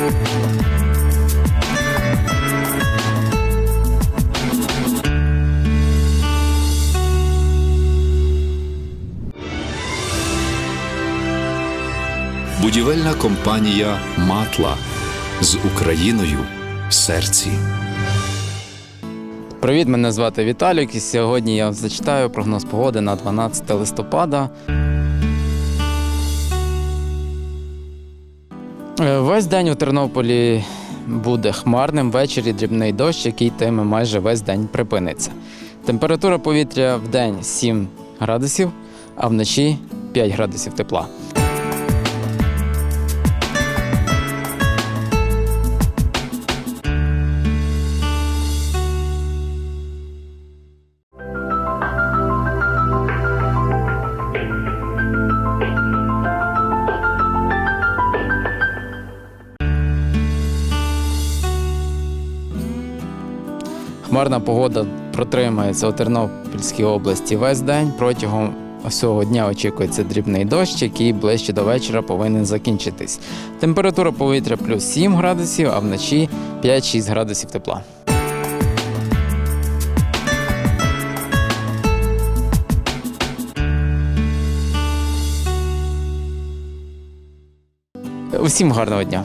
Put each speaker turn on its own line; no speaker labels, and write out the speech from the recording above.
Будівельна компанія Матла з Україною в серці.
Привіт, мене звати Віталік, і сьогодні я зачитаю прогноз погоди на 12 листопада. Весь день у Тернополі буде хмарним, ввечері дрібний дощ, який тиме майже весь день припиниться. Температура повітря в день 7 градусів, а вночі 5 градусів тепла. Хмарна погода протримається у Тернопільській області весь день. Протягом усього дня очікується дрібний дощ, який ближче до вечора повинен закінчитись. Температура повітря плюс 7 градусів, а вночі 5-6 градусів тепла. Усім гарного дня!